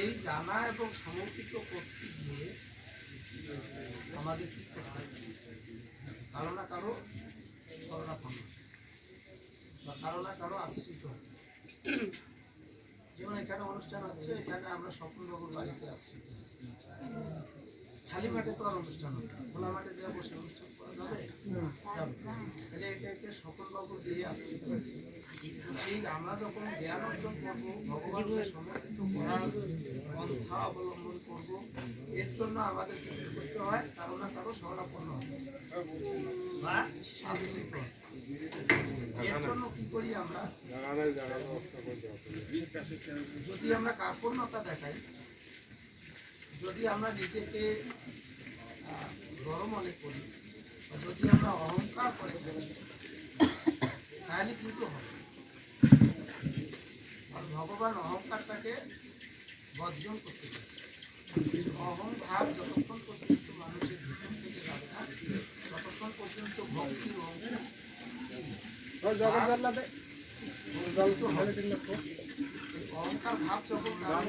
এই জানা এবং সমর্পিত করতে গিয়ে আমাদের কি করতে কারও না কারও শরণাপন্ন বা কারও না কারও আশ্রিত। যেমন এখানে অনুষ্ঠান হচ্ছে, এখানে আমরা স্বপ্নবাবুর বাড়িতে আছি। খালি মাঠে তো আর অনুষ্ঠান হবে খোলা মাঠে যে বসে অনুষ্ঠান করা যাবে। তাহলে এটাকে স্বপনবাবু দিয়ে আশ্রিত ঠিক আমরা যখন জ্ঞান অর্জন করব, ভগবানকে সমর্পিত করার অবলম্বন করব, এর জন্য আমাদের করতে হয় কারও না কারও শরণাপন্ন হবে যদি আমরা কার্পণ্যতা দেখাই, যদি আমরা নিজেকে বড় মনে করি যদি আমরা অহংকার করে তাহলে কিন্তু হবে। আর ভগবান অহংকারটাকে বর্জন করতে চায়। অহং ভাব যতক্ষণ পর্যন্ত মানুষের ভিতর থেকে যাবে না ততক্ষণ পর্যন্ত ভক্তি অহংকার এই অহংকার ভাব যখন তার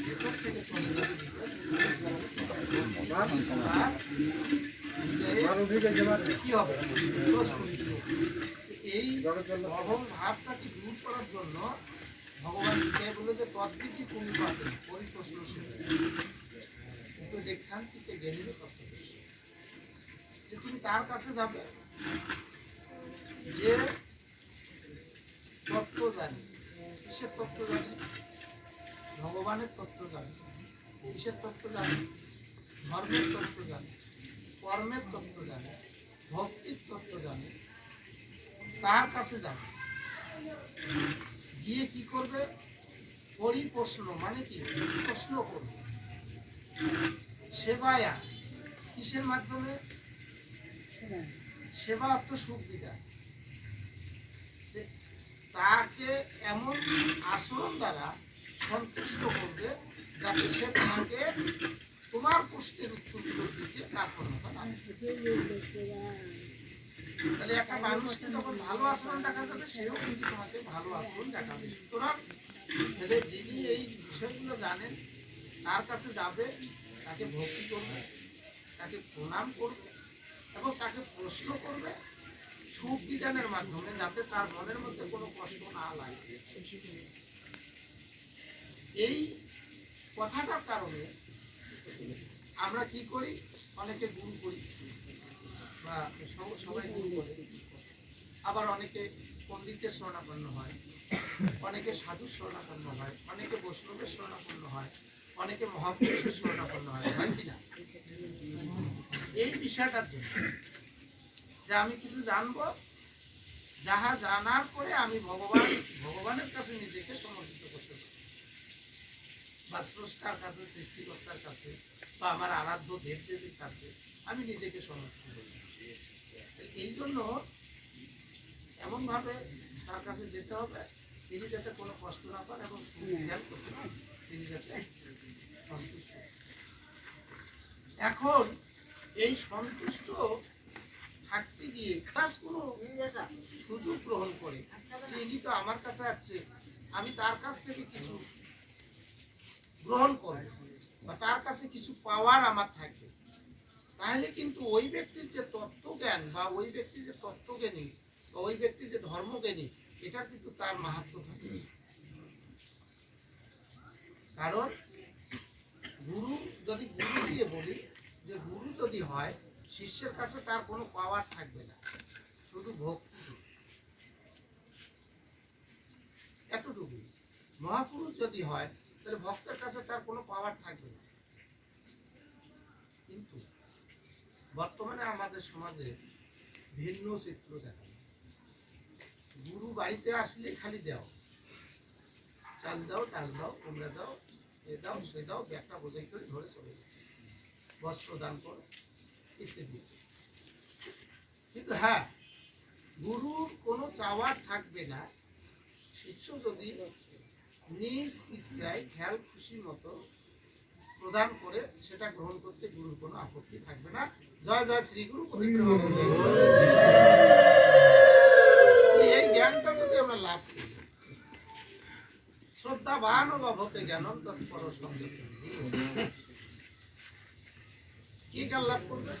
ভেতর থেকে কি হবে এই অহং ভাবটাকে দূর করার জন্য ভগবান গীতায় বলে যে তদ্বিধি তুমি পাবে পরিপ্রশ্ন কিন্তু দেখান্তিতে গেলে কর্তব্য যে তুমি তার কাছে যাবে, যে তত্ত্ব জানি, কিসের তত্ত্ব জানে? ভগবানের তত্ত্ব জানে, কিসের তত্ত্ব জানে? ধর্মের তত্ত্ব জানে, কর্মের তত্ত্ব জানে, ভক্তির তত্ত্ব জানে, তার কাছে যাবে। গিয়ে কি করবে? পরিপ্রশ্ন মানে কি? প্রশ্ন করবে। সেবায়া, কিসের মাধ্যমে? সেবা অর্থ সুবিধা যে তাকে এমন আচরণ দ্বারা সন্তুষ্ট করবে যাতে সে তোমাকে তোমার প্রশ্নের উত্তর দিকে তার তাহলে একটা মানুষকে যখন ভালো আচরণ দেখা যাবে? সেও কিন্তু তোমাকে ভালো আচরণ দেখাবে। সুতরাং তাহলে যিনি এই বিষয়গুলো জানেন, তার কাছে যাবে, তাকে ভক্তি করবে, তাকে প্রণাম করবে এবং তাকে প্রশ্ন করবে সুখ বিধানের মাধ্যমে যাতে তার মনের মধ্যে কোনো কষ্ট না লাগে। এই কথাটার কারণে আমরা কি করি? অনেকে গুরু করি বা সব- সবাই গুরু করে। আবার অনেকে পণ্ডিতের শরণাপন্ন হয়, অনেকে সাধু শরণাপন্ন হয়, অনেকে বৈষ্ণবের শরণাপন্ন হয়, অনেকে মহাপুরুষের শরণাপন্ন হয় হয় কিনা এই বিষয়টার জন্য যে আমি কিছু জানব, যাহা জানার পরে আমি ভগবান, ভগবানের কাছে নিজেকে সমর্পিত করতে পারি। বা স্রষ্টার কাছে, সৃষ্টিকর্তার কাছে, বা আমার আরাধ্য দেব দেবীর কাছে আমি নিজেকে সমর্পিত করি। এই জন্য এমনভাবে তার কাছে যেতে হবে। তিনি যাতে কোনো কষ্ট না পান এবং সুবিধান করতে তিনি যাতে সন্তুষ্ট। এখন এই সন্তুষ্ট থাকতে গিয়ে তার কোনো সুযোগ গ্রহণ করে। ইনি তো আমার কাছে আসছে আমি তার কাছ থেকে কিছু গ্রহণ করব বা তার কাছে কিছু পাওয়ার আমার থাকবে তাহলে কিন্তু ওই ব্যক্তির যে তত্ত্বজ্ঞান বা ওই ব্যক্তির যে তত্ত্বজ্ঞানী বা ওই ব্যক্তির যে ধর্মজ্ঞানী, এটা কিন্তু তার মাহাত্ম থাকে। কারণ গুরু, যদি গুরু দিয়ে বলি যে গুরু যদি হয়, শিষ্যের কাছে তার কোনো পাওয়ার থাকবে না। শুধু ভক্তি। এতটুকু। মহাপুরুষ যদি হয়, তাহলে ভক্তের কাছে তার কোনো পাওয়ার থাকবে না। কিন্তু বর্তমানে আমাদের সমাজে ভিন্ন চিত্র দেখা গুরু বাড়িতে আসলে খালি দেও। চাল দাও, ডাল দাও, কুমড়া দাও, এ দাও, সে দাও ব্যাগটা বোঝাই করে ধরে চলে যাও বস্ত্র দান করো, ইত্যাদি। কিন্তু হ্যাঁ গুরুর কোনো চাওয়ার থাকবে না। শিষ্য যদি নিজ ইচ্ছায় খেয়াল খুশি মতো প্রদান করে, সেটা গ্রহণ করতে গুরুর কোনো আপত্তি থাকবে না। জয় জয় শ্রী গুরু। এই জ্ঞানটা যদি আমরা লাভ করি, শ্রদ্ধাবান ও লভতে জ্ঞানম তৎপর সঞ্জয় জ্ঞান লাভ করবে।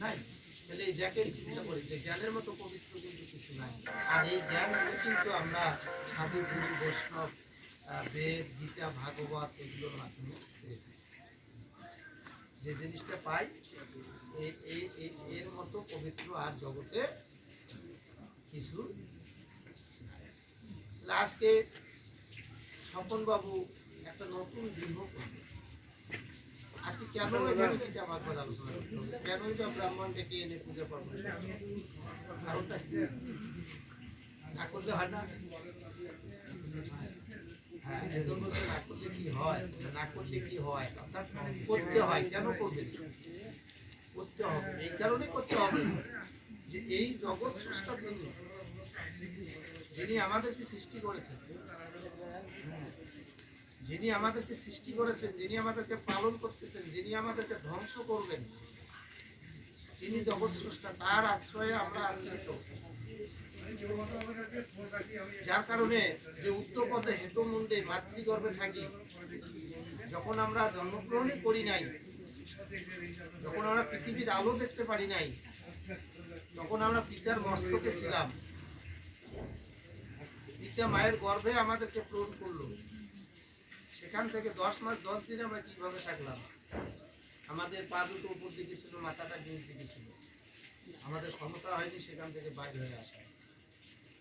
হ্যাঁ, চিন্তা করি যে জ্ঞানের মতো পবিত্র কিন্তু কিছু নাই। আর এই জ্ঞান কিন্তু আমরা সাধু গুরু বৈষ্ণব বেদ গীতা ভাগবত এগুলোর মাধ্যমে। যে জিনিসটা পাই এর মতো পবিত্র আর জগতে কিছু। আজকে স্বপন বাবু একটা নতুন গৃহ আজকে কেন এখানে গীতা ভাগবত আলোচনা করতে হবে? কেনই বা ব্রাহ্মণ ডেকে এনে পূজা কারণটা না করলে হয় না? হ্যাঁ হয়? হয়? হয়। এই জগৎ স্রষ্টা তিনি যিনি আমাদেরকে সৃষ্টি করেছেন যিনি আমাদেরকে সৃষ্টি করেছেন, যিনি আমাদেরকে পালন করতেছেন, যিনি আমাদেরকে ধ্বংস করবেন, তিনি জগৎ স্রষ্টা তার আশ্রয়ে আমরা আশ্রিত। যার কারণে যে উত্তরপথে হেতু মুন্ডে মাতৃগর্ভে থাকি, যখন আমরা জন্মগ্রহণই করি নাই, যখন আমরা পৃথিবীর আলো দেখতে পারি নাই, তখন আমরা পিতার মস্তকে ছিলাম। পিতা মায়ের গর্ভে আমাদেরকে পূরণ করল। সেখান থেকে দশ মাস, দশ দিন আমরা কীভাবে থাকলাম? আমাদের পা দুটো উপর দিকে ছিল, মাথাটা নিচ দিকে ছিল। আমাদের ক্ষমতা হয়নি সেখান থেকে বাইরে হয়ে আসা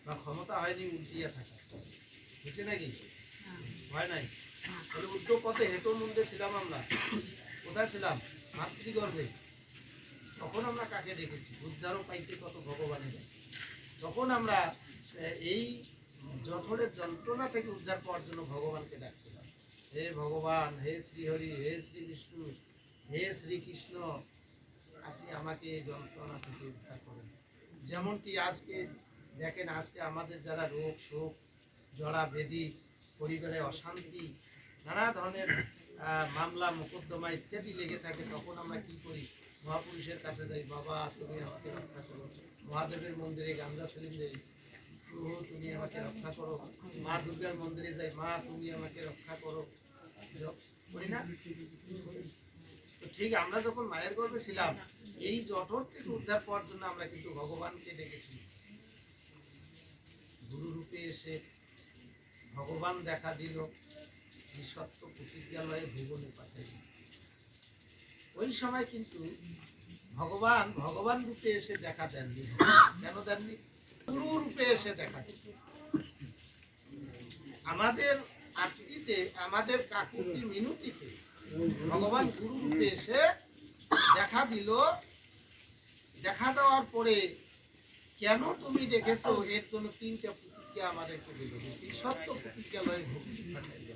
বা ক্ষমতা হয়নি উল্টিয়ে থাকা। বুঝছে নাকি? হয়। নাই? তাহলে উদ্যোগ পথে হেঁটো মন্দিরে ছিলাম আমরা। কোথায় ছিলাম? মাতৃগর্ভে। তখন আমরা কাকে দেখেছি? উদ্ধারও পাইতে কত ভগবানের। তখন আমরা এই জঠরের যন্ত্রণা থেকে উদ্ধার পাওয়ার জন্য ভগবানকে ডাকছিলাম। হে ভগবান হে শ্রীহরি হে শ্রী বিষ্ণু হে শ্রীকৃষ্ণ আপনি আমাকে এই যন্ত্রণা থেকে উদ্ধার করেন। যেমনটি আজকে দেখেন আজকে আমাদের যারা রোগ, শোক জড়া বেদি, পরিবারে অশান্তি, নানা ধরনের মামলা, মোকদ্দমা ইত্যাদি লেগে থাকে, তখন আমরা কি করি? মহাপুরুষের কাছে যাই, বাবা, তুমি আমাকে রক্ষা করো। মহাদেবের মন্দিরে গাঞ্জা সেলিম দেই। প্রভু, তুমি আমাকে রক্ষা করো। মা দুর্গার মন্দিরে যাই, মা, তুমি আমাকে রক্ষা করো। করি না? তো ঠিক আমরা যখন মায়ের গর্ভে ছিলাম, এই জঠর থেকে উদ্ধার পাওয়ার জন্য আমরা কিন্তু ভগবানকে ডেকেছি। গুরু রূপে এসে ভগবান দেখা দিল সত্য প্রতিজ্ঞালয়ে ভুবনে পাঠাইল। ওই সময় কিন্তু ভগবান ভগবান রূপে এসে দেখা দেননি। কেন দেননি? গুরু রূপে এসে দেখা দিল। আমাদের আত্মীতে, আমাদের কাকুতি মিনতিতে ভগবান গুরু রূপে এসে দেখা দিল। দেখা দেওয়ার পরে কেন তুমি দেখেছ এর জন্য তিনটা প্রতিজ্ঞা আমাদেরকে দিল। এই সত্য প্রতিজ্ঞালয়ে ভুবন পাঠাইল।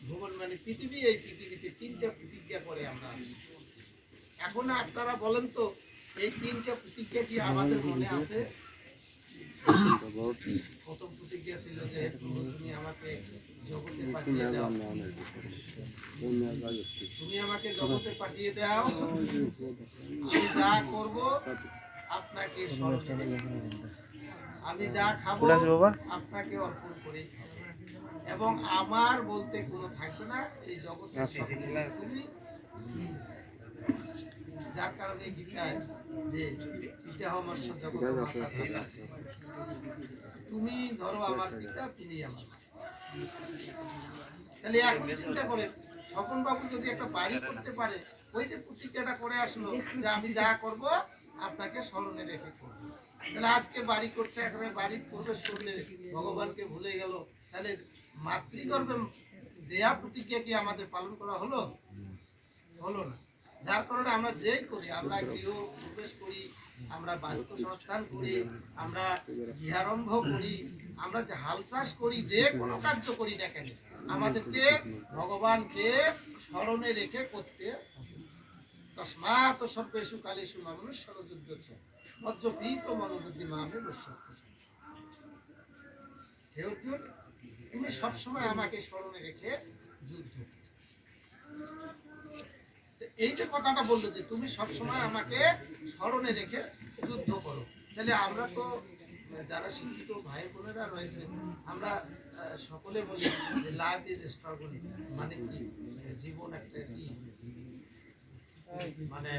ভুবন মানে পৃথিবী, এই পৃথিবীতে তিনটা প্রতিজ্ঞা করে আমরা এখন আপনারা বলেন তো, এই তিনটা প্রতিজ্ঞা কি আমাদের মনে আছে? প্রথম প্রতিজ্ঞা ছিল যে তুমি আমাকে জগতে পাঠিয়ে দাও। তুমি আমাকে জগতে পাঠিয়ে দাও। আমি যা করব আপনাকে আমি যা খাব আপনাকে অর্পণ খাব। এবং আমার বলতে কোনো থাকবে না এই জগতে তুমি যার কারণে গীতায় যে পিতা জগৎ তুমি ধরো আমার পিতা তুমি আমার তাহলে এখন চিন্তা করে স্বপন বাবু যদি একটা বাড়ি করতে পারে ওই যে প্রতিজ্ঞাটা করে আসলো যে আমি যা করব আপনাকে স্মরণে রেখে করব। তাহলে আজকে বাড়ি করছে, এখানে বাড়ি প্রবেশ করলে ভগবানকে ভুলে গেল। তাহলে মাতৃগর্ভে দেয়া প্রতিজ্ঞা কি আমাদের পালন করা হলো? হলো না। যার কারণে আমরা যেই করি, আমরা গৃহ প্রবেশ করি, আমরা বাস্তু সংস্থান করি, আমরা গৃহারম্ভ করি, আমরা যে হাল চাষ করি, যে কোনো কার্য করি না কেন, আমাদেরকে ভগবানকে স্মরণে রেখে করতে তসমাত সর্বেশু কালেশু মনুষ্য যুদ্ধ মজ্জপীত মনোবুদ্ধি মামে বৈশ্বস্ত হে অর্জুন, তুমি সবসময় আমাকে স্মরণে রেখে যুদ্ধ এই যে কথাটা বলল যে তুমি সবসময় আমাকে স্মরণে রেখে যুদ্ধ করো, তাহলে আমরা তো, যারা শিক্ষিত ভাই বোনেরা রয়েছে, আমরা সকলে বলি যে লাইফ ইজ স্ট্রাগল মানে কি? জীবন একটা কি? মানে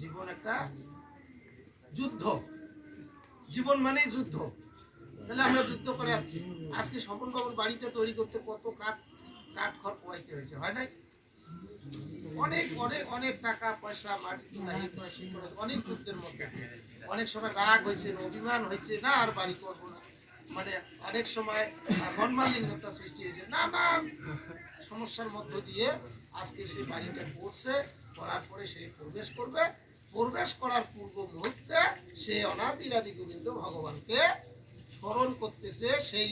জীবন একটা যুদ্ধ। জীবন মানেই যুদ্ধ। তাহলে আমরা যুদ্ধ করে যাচ্ছি আজকে বাবুর বাড়িটা তৈরি করতে কত কাঠ কাঠ খড় পোয়াইতে হয়েছে, হয় নাই? অনেক অনেক অনেক টাকা, পয়সা, মাটি অনেক যুদ্ধের মধ্যে। অনেক সময় রাগ হয়েছে, অভিমান হয়েছে, না আর বাড়ি করব না। মানে অনেক সময় মনমালিন্যতা সৃষ্টি হয়েছে। না না, সমস্যার মধ্য দিয়ে আজকে সে বাড়িটা করছে। করার পরে সে প্রবেশ করবে। প্রবেশ করার পূর্ব মুহূর্তে সে অনাদিরাদি গোবিন্দ ভগবানকে স্মরণ করতেছে। সেই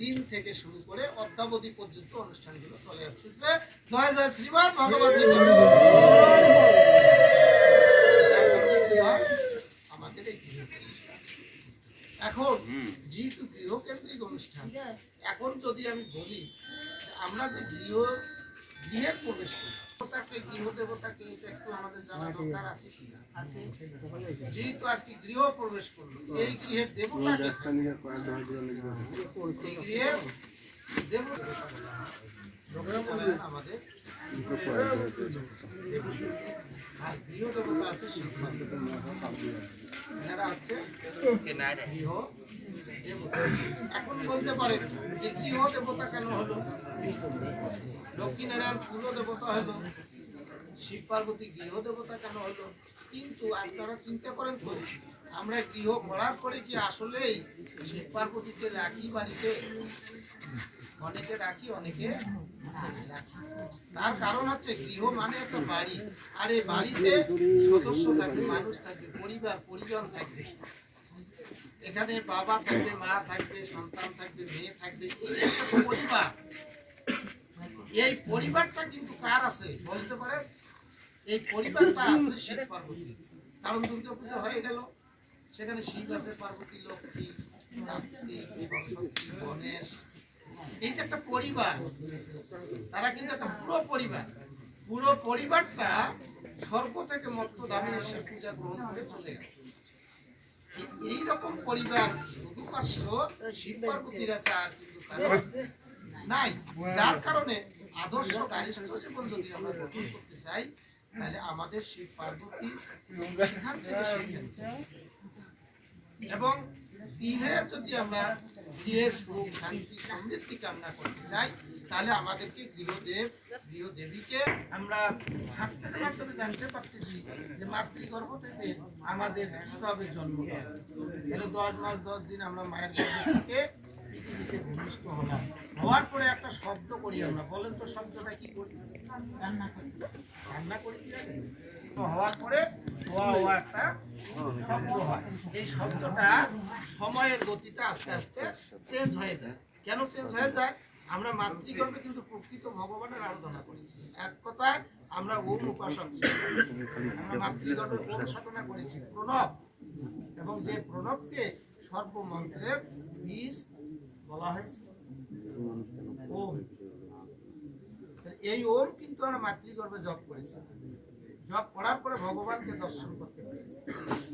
দিন থেকে শুরু করে অদ্যাবধি পর্যন্ত অনুষ্ঠানগুলো চলে আসতেছে। জয় জয় শ্রীমান ভগবান আমাদের এই। এখন যেহেতু গৃহকেন্দ্রিক অনুষ্ঠান এখন যদি আমি বলি আমরা যে গৃহ প্রবেশ দেবতাকে গৃহ দেবতাকে এটা একটু আমাদের জানা দরকার আছে কিনা আছে। যেহেতু আজকে গৃহ প্রবেশ করল এই গৃহের দেবতাকে এই গৃহের দেবতা আমাদের আর গৃহ দেবতা আছে এনারা হচ্ছে গৃহ এখন বলতে পারেন যে গৃহ দেবতা কেন হলো? লক্ষ্মীনারায়ণ কুল দেবতা হলো। শিব পার্বতী গৃহ দেবতা কেন হলো? কিন্তু আপনারা চিন্তা করেন তো, আমরা গৃহ করার পরে কি আসলেই শিব পার্বতীকে রাখি বাড়িতে? অনেকে রাখি, অনেকে তার কারণ হচ্ছে গৃহ মানে একটা বাড়ি। আর এই বাড়িতে সদস্য থাকে, মানুষ থাকে, পরিবার, পরিজন থাকবে এখানে বাবা থাকবে, মা থাকবে, সন্তান থাকবে, মেয়ে থাকবে, এই একটা পরিবার, এই পরিবারটা কিন্তু কার আছে বলতে পারে এই পরিবারটা আছে শিব পার্বতী কারণ দুর্গা পূজা হয়ে গেল, সেখানে শিব আছে পার্বতী, লক্ষ্মী গণেশ। এই যে একটা পরিবার, তারা কিন্তু একটা পুরো পরিবার। পুরো পরিবারটা স্বর্গ থেকে মত্ত দামে এসে পূজা গ্রহণ করে চলে গেল। এই- রকম পরিবার শুধুমাত্র শিব পার্বতীর আছে কিন্তু নাই। যার কারণে আদর্শ গারিষ্ঠ জীবন যদি আমরা গঠন করতে চাই তাহলে আমাদের শিব পার্বতী সেখান থেকে এবং গৃহে যদি আমরা গৃহের সুখ শান্তি সমৃদ্ধি কামনা করতে চাই তাহলে আমাদেরকে গৃহদেব গৃহদেবীকে আমরা শাস্ত্রের মাধ্যমে জানতে পারতেছি যে মাতৃগর্ভ থেকে আমাদের কীভাবে জন্ম হয়। দশ মাস দশ দিন আমরা মায়ের গর্ভে থেকে পৃথিবীতে ভূমিষ্ঠ হলাম। হওয়ার পরে একটা শব্দ করি আমরা। বলেন তো শব্দটা কি করি? রান্না করি? তো হওয়ার পরে একটা শব্দ হয়। এই শব্দটা সময়ের গতিতে আস্তে আস্তে চেঞ্জ হয়ে যায়। কেন চেঞ্জ হয়ে যায়? আমরা মাতৃগর্ভে কিন্তু প্রকৃত ভগবানের আরাধনা করেছি। এক কথায়, আমরা ওম উপাসক আমরা মাতৃগর্ভে ওম সাধনা করেছি। প্রণব। এবং যে প্রণবকে সর্বমন্ত্রের বীজ বলা হয়েছে। ওম। এই ওম কিন্তু আমরা মাতৃগর্ভে জপ করেছি। জপ করার পরে ভগবানকে দর্শন করতে পেরেছি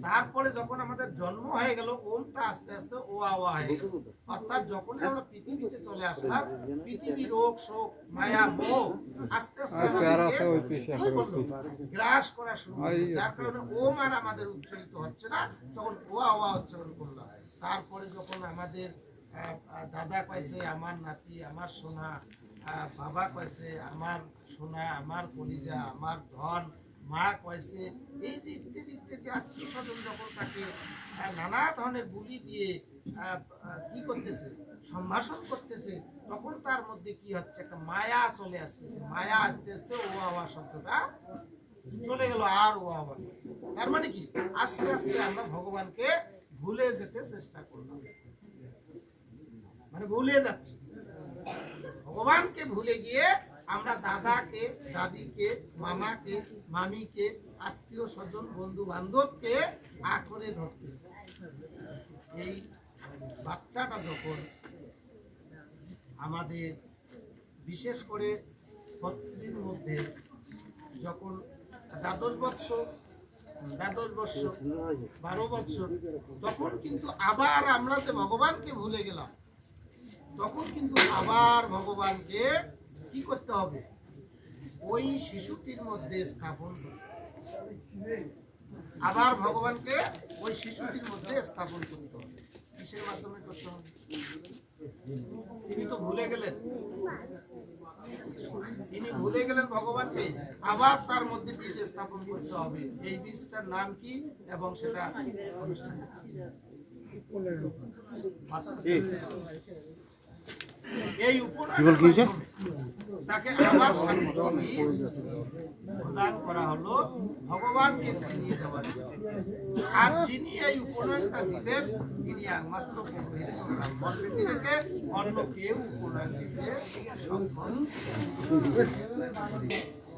তারপরে যখন আমাদের জন্ম হয়ে গেল ওমটা আস্তে আস্তে ও আওয়া হয়ে গেল অর্থাৎ যখন আমরা পৃথিবীতে চলে আসলাম পৃথিবী রোগ শোক মায়া মোহ আস্তে আস্তে? গ্রাস করা শুরু। যার কারণে ওম আর আমাদের উচ্চারিত হচ্ছে না তখন ও আওয়া উচ্চারণ করলাম তারপরে যখন আমাদের দাদা কয়েছে আমার নাতি আমার সোনা বাবা কয়েছে আমার সোনা আমার কলিজা আমার ধন মা কয়েছে, এই যে ইত্যাদি ইত্যাদি আত্মীয় স্বজন যখন তাকে নানা ধরনের বুলি দিয়ে কি করতেছে, সম্ভাষণ করতেছে, তখন তার মধ্যে কি হচ্ছে, একটা মায়া চলে আসতেছে। মায়া আস্তে আস্তে ও আওয়া শব্দটা চলে গেল আর ও আবার তার মানে কি? আস্তে আস্তে আমরা ভগবানকে ভুলে যেতে চেষ্টা করলাম। মানে ভুলে যাচ্ছি। ভগবানকে ভুলে গিয়ে আমরা দাদাকে, দাদিকে, মামাকে, মামিকে, আত্মীয় স্বজন বন্ধু বান্ধবকে আঁকড়ে ধরতেছি। এই বাচ্চাটা যখন আমাদের বিশেষ করে পত্রীর মধ্যে যখন দ্বাদশ বৎসর দ্বাদশ বৎসর, বারো বৎসর, তখন কিন্তু আবার আমরা যে ভগবানকে ভুলে গেলাম, তখন কিন্তু আবার ভগবানকে কি করতে হবে? ওই শিশুটির মধ্যে স্থাপন করতে হবে। আবার ভগবানকে ওই শিশুটির মধ্যে স্থাপন করতে হবে। কিসের মাধ্যমে করতে হবে? তিনি তো ভুলে গেলেন। তিনি ভুলে গেলেন ভগবানকে। আবার তার মধ্যে বীজ স্থাপন করতে হবে। এই বীজটার নাম কি এবং সেটা অনুষ্ঠান এই মাধ্যমে তাকে আবার বীজ প্রদান করা হলো, ভগবানকে চিনিয়ে দেওয়ার আর যিনি এই উপনয়নটা দিবেন, তিনি একমাত্র ব্রাহ্মণ ব্যতিরেকে অন্য কেউ উপনয়ন দিতে সক্ষম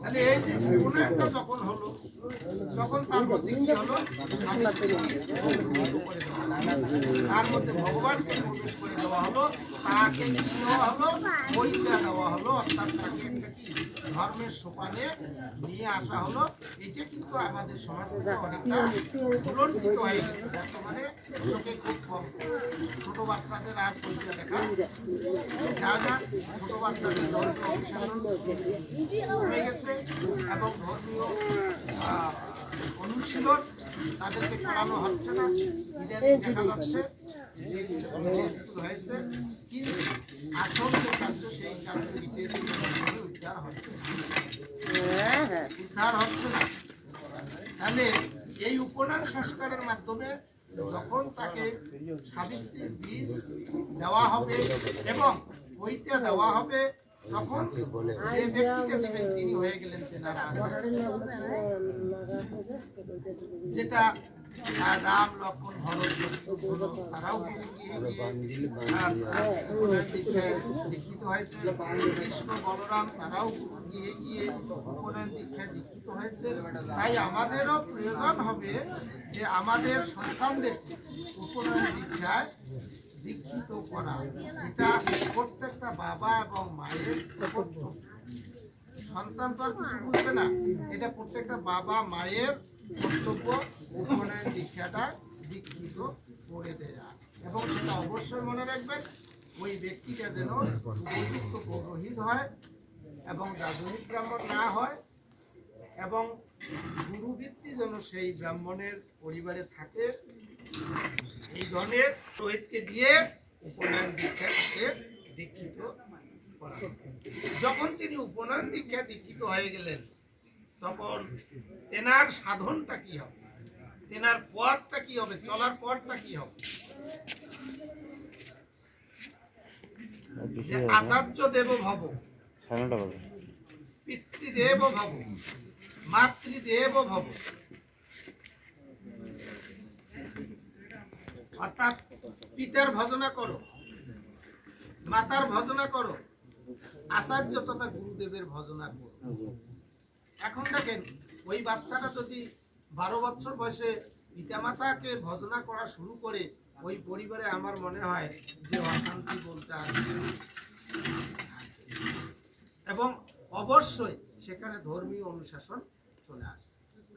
তাহলে এই যে উপনয়নটা যখন হলো তখন তার মধ্যে হলো। তার মধ্যে ভগবানকে প্রবেশ করে দেওয়া হলো, তাকে কি দেওয়া হলো, বইটা দেওয়া হলো, অর্থাৎ তাকে ধর্মের সোপানে নিয়ে আসা হলো। এটা কিন্তু আমাদের সমাজ থেকে অনেকটা ভুলণ্ঠিত হয়ে গেছে। বর্তমানে চোখে খুব কম। ছোট বাচ্চাদের আর বইটা দেখা যায় না। ছোট বাচ্চাদের ধর্মীয় অনুশাসন কমে গেছে এবং ধর্মীয় অনুশীলন তাদেরকে করানো হচ্ছে না। ইদানিং দেখা যাচ্ছে যে স্কুল হয়েছে, কিন্তু আসল যে কার্য সেই কার্য উদ্ধার হচ্ছে উদ্ধার হচ্ছে না তাহলে এই উপনয়ন সংস্কারের মাধ্যমে যখন তাকে সাবিত্রীর বীজ দেওয়া হবে এবং ওইটা দেওয়া হবে তখন যে ব্যক্তিকে দেবেন তিনি হয়ে। গেলেন তেনারা যেটা রাম লক্ষণ ভরত তাই আমাদেরও প্রয়োজন হবে যে আমাদের সন্তানদেরকে উপনয়ন দীক্ষায় দীক্ষিত করা এটা প্রত্যেকটা বাবা এবং মায়ের সন্তান তো আর কিছু বুঝবে না। এটা প্রত্যেকটা বাবা মায়ের কর্তব্য। উপনয়ন দীক্ষাটা দীক্ষিত করে দেয়া। এবং সেটা অবশ্যই মনে রাখবেন, ওই ব্যক্তিটা যেন উপযুক্ত পৌরোহিত হয় এবং দার্শনিক ব্রাহ্মণ না হয় এবং গুরুবৃত্তি যেন সেই ব্রাহ্মণের পরিবারে থাকে, এই ধরনের পুরোহিতকে দিয়ে উপনয়ন দীক্ষা দীক্ষিত যখন তিনি উপনয়ন দীক্ষা দীক্ষিত হয়ে গেলেন, তখন তেনার সাধনটা কি হবে? তেনার পথটা কি হবে? চলার পথটা কি হবে? আচার্য দেব ভব পিতৃদেব ভব মাতৃদেব ভব অর্থাৎ পিতার ভজনা করো মাতার ভজনা করো আচার্য তথা গুরুদেবের ভজনা করো। এখন দেখেন ওই বাচ্চাটা যদি বারো বছর বয়সে পিতামাতাকে ভজনা করা শুরু করে ওই পরিবারে আমার মনে হয় যে অশান্তি বলতে এবং অবশ্যই সেখানে ধর্মীয় অনুশাসন চলে আসে।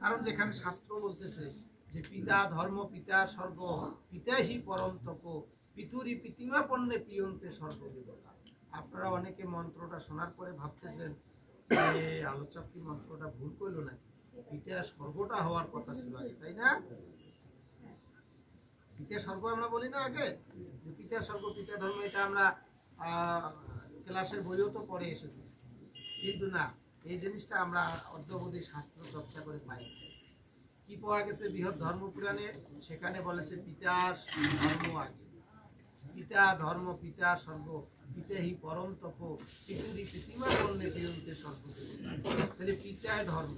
কারণ যেখানে শাস্ত্র বলতেছে যে পিতা ধর্ম, পিতা স্বর্গ পিতাহি পরম তপ, পিতুরি পিতিমা পণ্যে পিয়ন্তে সর্বদেবতা আপনারা অনেকে মন্ত্রটা শোনার পরে ভাবতেছেন যে আলোচক কি মন্ত্রটা ভুল করল না পিতা স্বর্গটা হওয়ার কথা ছিল আগে, তাই না? পিতা স্বর্গ আমরা বলি না আগে? যে পিতা স্বর্গ, পিতা ধর্ম, এটা আমরা ক্লাসের বইও তো পড়ে এসেছি। কিন্তু না, এই জিনিসটা আমরা শাস্ত্র চর্চা করে পাই কি পাওয়া গেছে বৃহৎ সেখানে বলেছে পিতা ধর্ম আগে। পিতা ধর্ম পিতা স্বর্গ। পিতাহি পরম তপ। পিতুরি পিয়ন্তে স্বর্গ তাহলে পিতায় ধর্ম।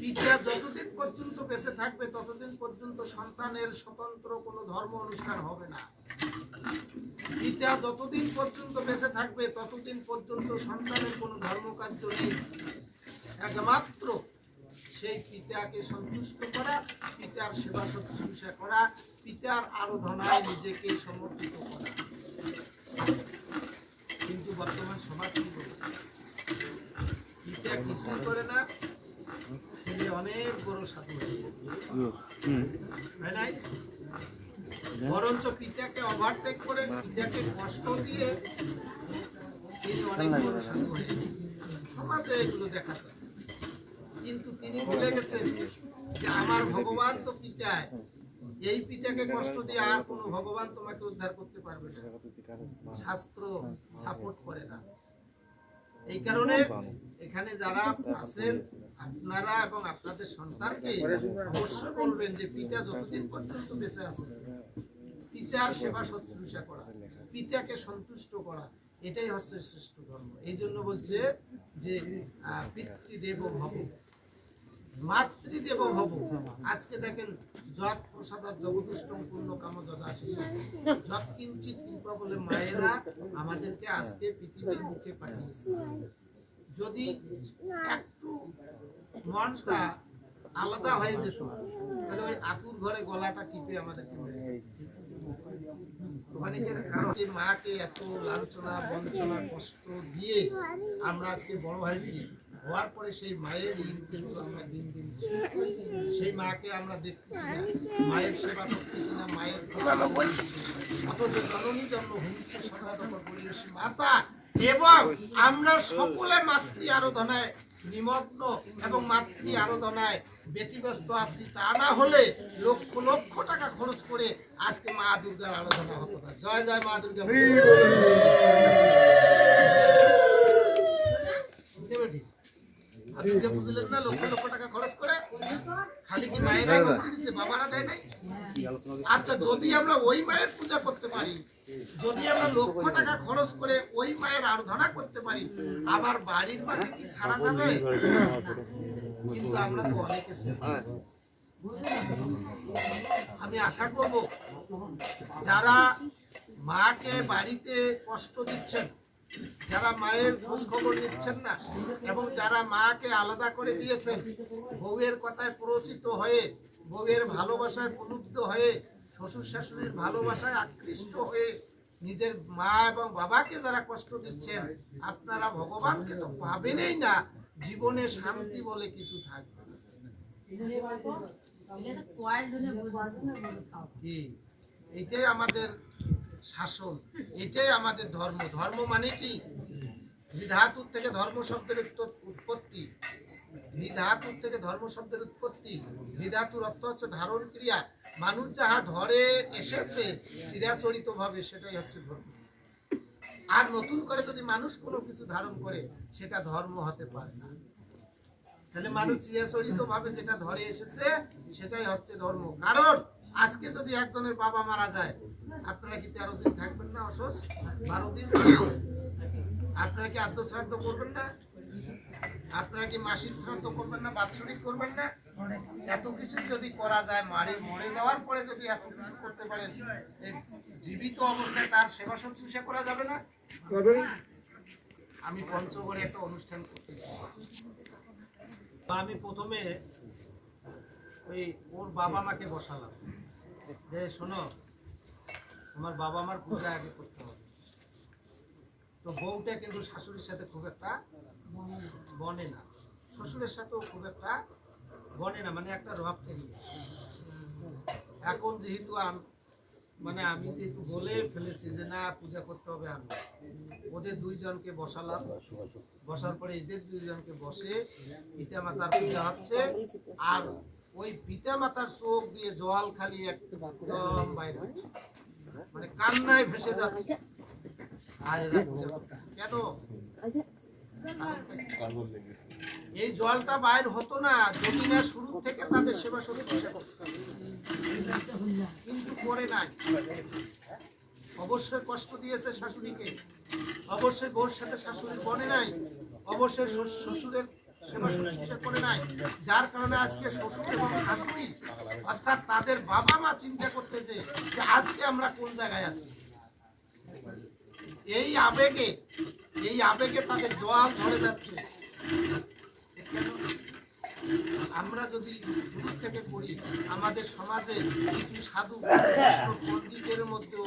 পিতা যতদিন পর্যন্ত বেঁচে থাকবে, ততদিন পর্যন্ত সন্তানের স্বতন্ত্র কোনো ধর্ম অনুষ্ঠান হবে না। পিতা যতদিন পর্যন্ত বেঁচে থাকবে, ততদিন পর্যন্ত সন্তানের কোনো ধর্মকার্য নেই। একমাত্র সেই পিতাকে সন্তুষ্ট করা, পিতার সেবা শুশ্রূষা করা, পিতার আরাধনায় নিজেকে সমর্পিত করা। কিন্তু বর্তমান সমাজ কি বলে? পিতা কিছুই করে না ছেলে অনেক বড় সাধু হয়ে নাই? বরঞ্চ পিতাকে ওভারটেক করে পিতাকে কষ্ট দিয়ে তিনি অনেক বড় সাধু হয়ে সমাজে এগুলো দেখা যায়। কিন্তু তিনি ভুলে গেছেন যে আমার ভগবান তো পিতায়। এই পিতাকে কষ্ট দিয়ে আর কোনো ভগবান তোমাকে উদ্ধার করতে পারবে না। শাস্ত্র সাপোর্ট করে না। এই কারণে এখানে যারা আছেন আপনারা এবং আপনাদের সন্তানকে অবশ্যই বলবেন যে পিতা যতদিন পর্যন্ত বেঁচে আছে, পিতার সেবা শুশ্রূষা করা, পিতাকে সন্তুষ্ট করা, এটাই হচ্ছে শ্রেষ্ঠ ধর্ম। এই জন্য বলছে যে পিতৃদেব ভব। মাতৃদেব ভব। আজকে দেখেন যত প্রসাদ জগদুষ্টম পূর্ণ কাম যদাশিস যৎ কিঞ্চিত কৃপা বলে মায়েরা আমাদেরকে আজকে পৃথিবীর মুখে পাঠিয়েছে। যদি একটু মনটা আলাদা হয়ে যেত তাহলে ওই আতুর ঘরে গলাটা টিপে আমাদেরকে মেরে ওখানে কি মাকে এত লাঞ্ছনা বঞ্চনা কষ্ট দিয়ে আমরা আজকে বড় হয়েছি। হওয়ার পরে সেই মায়ের ঋণ কিন্তু আমরা দিন দিন সেই মাকে আমরা দেখতেছি না। মায়ের সেবা করতেছি না মায়ের অথচ জননী জন্ম ভূমিষ্ঠ পরিবেশী মাতা এবং আমরা সকলে মাতৃ আরাধনায় নিমগ্ন এবং মাতৃ আরাধনায় ব্যতিব্যস্ত আছি। তা না হলে লক্ষ লক্ষ টাকা খরচ করে আজকে মা দুর্গার আরাধনা হতো না। জয় জয় মা দুর্গা। বুঝলেন না লক্ষ লক্ষ টাকা খরচ করে খালি কি মায়েরা করতে দিচ্ছে বাবারা দেয় নাই? আচ্ছা যদি আমরা ওই মায়ের পূজা করতে পারি যদি আমরা লক্ষ টাকা খরচ করে ওই মায়ের আরাধনা করতে পারি আবার বাড়ির মাকে কি সারা যাবে? কিন্তু আমরা তো অনেকে আমি আশা করব যারা মাকে বাড়িতে কষ্ট দিচ্ছেন যারা মায়ের খোঁজ খবর নিচ্ছেন না এবং যারা মাকে আলাদা করে দিয়েছেন বউয়ের কথায় প্ররোচিত হয়ে বউয়ের ভালোবাসায় প্রলুব্ধ হয়ে শ্বশুর শাশুড়ির ভালোবাসায় আকৃষ্ট হয়ে নিজের মা এবং বাবাকে যারা কষ্ট দিচ্ছেন, আপনারা ভগবানকে তো পাবেনই না জীবনে শান্তি বলে কিছু থাকবে। এইটাই আমাদের শাসন এটাই আমাদের ধর্ম। ধর্ম মানে কি? ধাতুর থেকে ধর্ম শব্দের উৎপ- উৎপত্তি। ধাতুর থেকে ধর্ম শব্দের উৎপত্তি ধাতুর অর্থ হচ্ছে ধারণ ক্রিয়া। মানুষ যাহা ধরে এসেছে চিরাচরিত ভাবে সেটাই হচ্ছে ধর্ম। আর নতুন করে যদি মানুষ কোনো কিছু ধারণ করে, সেটা ধর্ম হতে পারে না। তাহলে মানুষ চিরাচরিত ভাবে যেটা ধরে এসেছে, সেটাই হচ্ছে ধর্ম। কারণ আজকে যদি একজনের বাবা মারা যায়, আপনারা কি তেরো দিন থাকবেন না অসস বারো দিন? আপনারা কি আদ্য শ্রাদ্ধ করবেন না? আপনারা কি মাসিক শ্রাদ্ধ করবেন না, বাৎসরিক করবেন না? এত কিছু যদি করা যায় মারে মরে যাওয়ার পরে যদি এত কিছু করতে পারেন জীবিত অবস্থায় তার সেবা শুশ্রূষা করা যাবে না? আমি পঞ্চগড়ে একটা অনুষ্ঠান করতেছি। আমি প্রথমে ওই ওর বাবা মাকে বসালাম। যে শোনো তোমার বাবা মার পূজা আগে করতে হবে। তো বউটা কিন্তু শাশুড়ির সাথে খুব একটা বনে না। শ্বশুরের সাথেও খুব একটা বনে না মানে একটা রব নিয়ে এখন যেহেতু মানে আমি যেহেতু বলে ফেলেছি যে না পূজা করতে হবে আমি। ওদের দুইজনকে বসালাম। বসার পরে এদের দুইজনকে বসে পিতা মাতার পূজা হচ্ছে। আর ওই পিতা মাতার চোখ দিয়ে জল খালি একদম বাইরে হচ্ছে। মানে কান্নায় ভেসে যাচ্ছে। আর এরা কেন? এই জলটা বাইর হতো না না শুরু থেকে তাদের সেবা শুশ্রূষা করতো। কিন্তু করে নাই। অবশ্যই কষ্ট দিয়েছে শাশুড়িকে। অবশ্যই বউর সাথে শাশুড়ি বনে নাই। অবশ্যই শ্বশুরের সেবা শুশ্রূষা করে নাই। যার কারণে আজকে শ্বশুর এবং শাশুড়ি, অর্থাৎ তাদের বাবা মা চিন্তা করতেছে যে আজকে আমরা কোন জায়গায় আছি? এই আবেগে এই আবেগে তাদের জল ঝরে যাচ্ছে? আমরা যদি দূর থেকে পড়ি, আমাদের সমাজে কিছু সাধু পণ্ডিতের মধ্যেও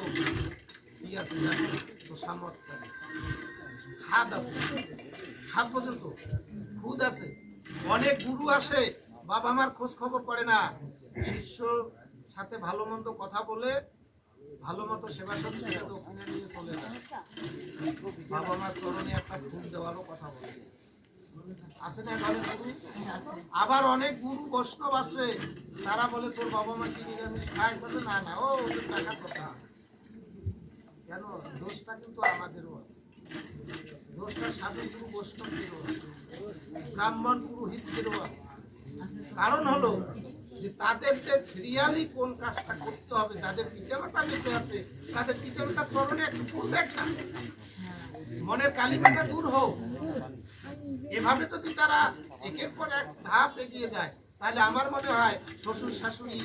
আছে হাত আছে। হাত পর্যন্ত খুদ আছে। অনেক গুরু আসে, বাবা মার খোঁজ খবর করে না। শিষ্য সাথে ভালো মন্দ কথা বলে, ভালো মতো সেবা শুশ্রূষা দক্ষিণে নিয়ে চলে যায়। বাবা মার চরণে একটা ফুল দেওয়ারও কথা বলে। আবার অনেক গুরু বৈষ্ণব আছে। তারা বলে, তোর বাবা মা কি নিরামিষ না না, ও ওদের কথা কেন? দোষটা কিন্তু আমাদেরও আছে। দোষটা সাধু গুরু, বৈষ্ণবদেরও আছে। ব্রাহ্মণ পুরোহিতদেরও আছে। কারণ হলো যে তাদের যে সিরিয়ালি কোন কাজটা করতে হবে যাদের পিতামাতা বেঁচে আছে, তাদের পিতামাতার চরণে একটু ফুল দেখ মনের কালিমাটা দূর হোক। এভাবে যদি তারা একের পর এক ধাপ এগিয়ে যায়, তাহলে আমার মনে হয় শ্বশুর শাশুড়ি,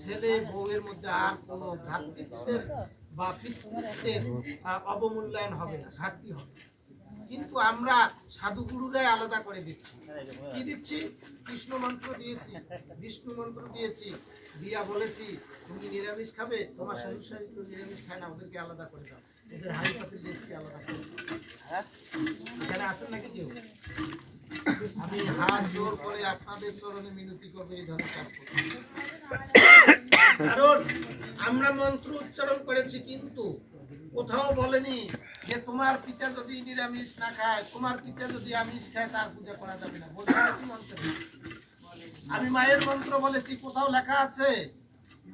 ছেলে বউয়ের মধ্যে আর কোনো ভ্রাতৃত্বের বা পিতৃত্বের অবমূল্যায়ন হবে না, ঘাটতি হবে। কিন্তু আমরা সাধুগুরুরাই আলাদা করে দিচ্ছি। কি দিচ্ছি? কৃষ্ণ মন্ত্র দিয়েছি, বিষ্ণু মন্ত্র দিয়েছি, দিয়া বলেছি, তুমি নিরামিষ খাবে, তোমার শ্বশুর শাশুড়ি নিরামিষ খায় না, ওদেরকে আলাদা করে দাও। কেউ? আমি হাত জোর করে আপনাদের চরণে মিনতি করব এই ধরনের কাজ করতে কারণ আমরা মন্ত্র উচ্চারণ করেছি কিন্তু কোথাও বলেনি যে তোমার পিতা যদি নিরামিষ না খায় তোমার পিতা যদি আমিষ খায় তার পূজা করা যাবে না। বলতে হয় কি মন্ত্রে? আমি মায়ের মন্ত্র বলেছি কোথাও লেখা আছে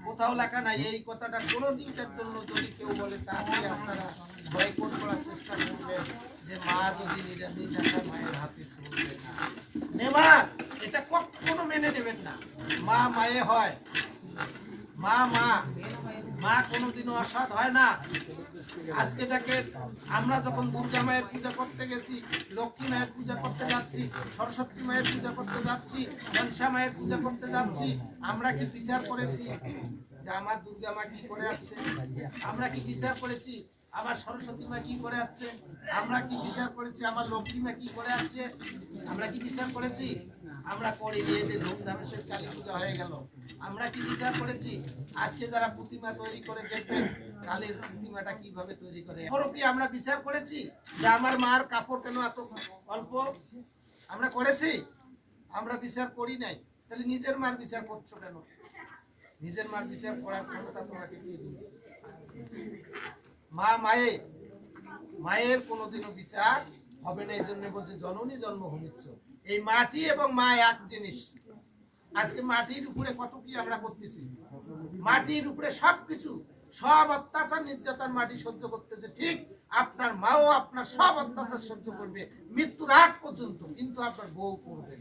কোথাও লেখা নাই, এই কথাটা কোনো দিনের জন্য যদি কেউ বলে, তাহলে আপনারা বয়কট করার চেষ্টা করবেন যে মা যদি নিরামিষ একটা মায়ের হাতে চলবে না। নেবা এটা কখনো মেনে নেবেন না। মা মায়ে হয়। মা মা মা কোনোদিনও অসৎ হয় না। আজকে যাকে আমরা যখন দুর্গা মায়ের পূজা করতে গেছি, লক্ষ্মী মায়ের পূজা করতে যাচ্ছি, সরস্বতী মায়ের পূজা করতে যাচ্ছি, মনসা মায়ের পূজা করতে যাচ্ছি, আমরা কি বিচার করেছি যে আমার দুর্গা মা কি করে আছে? আমরা কি বিচার করেছি আমার সরস্বতী মা কি করে আছে আমরা কি বিচার করেছি? আমার লক্ষ্মী মা কি করে আছে আমরা কি বিচার করেছি? আমরা করে নিয়ে যে ধুমধামে সে কালী পূজা হয়ে গেল। আমরা কি বিচার করেছি? আজকে যারা প্রতিমা তৈরি করে দেখবেন, কালীর প্রতিমাটা কীভাবে তৈরি করে? এরপরও কি আমরা বিচার করেছি যে আমার মার কাপড় কেন এত অল্প? আমরা করেছি? আমরা বিচার করি নাই। তাহলে নিজের মার বিচার করছ কেন? নিজের মার বিচার করার ক্ষমতা তোমাকে দিয়ে দিয়েছে? মা, মায়ে, মায়ের কোনোদিনও বিচার হবে না, এই জন্য বলছে, জননী জন্মভূমিচ্ছ এই মাটি এবং মা এক জিনিস। আজকে মাটির উপরে কত কি আমরা করতেছি? মাটির উপরে সব কিছু সব অত্যাচার, নির্যাতন মাটি সহ্য করতেছে। ঠিক আপনার মাও আপনার সব অত্যাচার সহ্য করবে, মৃত্যুর আগ পর্যন্ত, কিন্তু আপনার বউ করবে